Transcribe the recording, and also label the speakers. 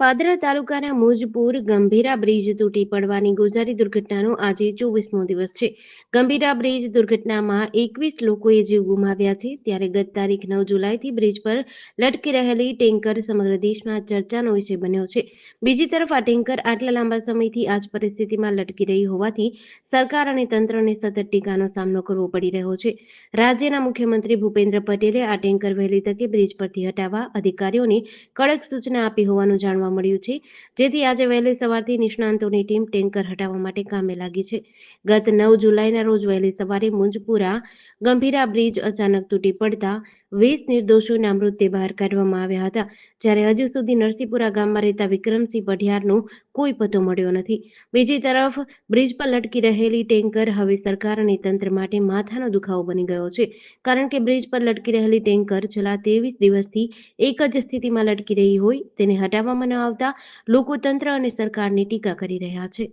Speaker 1: પાદરા તાલુકાના મુજપુર ગંભીરા બ્રિજ તૂટી પડવાની ગોઝારી દુર્ઘટનાનો આજે ચોવીસમો દિવસ છે. ગંભીરા બ્રિજ દુર્ઘટનામાં એકવીસ લોકોએ જીવ ગુમાવ્યા છે. ત્યારે ગત તારીખ નવ જુલાઈથી બ્રિજ પર લટકી રહેલી ટેન્કર સમગ્ર દેશમાં ચર્ચાનો વિષય બન્યો છે. બીજી તરફ આ ટેન્કર આટલા લાંબા સમયથી આ જ પરિસ્થિતિમાં લટકી રહી હોવાથી સરકાર અને તંત્રને સતત ટીકાનો સામનો કરવો પડી રહ્યો છે. રાજ્યના મુખ્યમંત્રી ભૂપેન્દ્ર પટેલે આ ટેન્કર વહેલી તકે બ્રિજ પરથી હટાવવા અધિકારીઓને કડક સૂચના આપી હોવાનું જાણવા મળ્યું છે. જેથી આજે વહેલી સવારથી નિષ્ણાંતોની ટીમ ટેન્કર હટાવવા માટે કામે લાગી છે. ગત નવ જુલાઈના રોજ વહેલી સવારે મુંજપુરા ગંભીરા બ્રિજ અચાનક તૂટી પડતા વીસ નિર્દોષોના મૃતદેહ બહાર કાઢવામાં આવ્યા હતા. જ્યારે હજુ સુધી નરસિંહપુરા ગામમાં રહેતા વિક્રમસિંહ પઢિયારનો કોઈ પતો મળ્યો નથી. બીજી તરફ, બ્રિજ પર લટકી રહેલી ટેન્કર હવે સરકાર અને તંત્ર માટે માથાનો દુખાવો બની ગયો છે. કારણ કે બ્રિજ પર લટકી રહેલી ટેન્કર છેલ્લા ત્રેવીસ દિવસથી એક જ સ્થિતિમાં લટકી રહી હોય તેને હટાવવામાં ન આવતા લોકો તંત્ર અને સરકારની ટીકા કરી રહ્યા છે.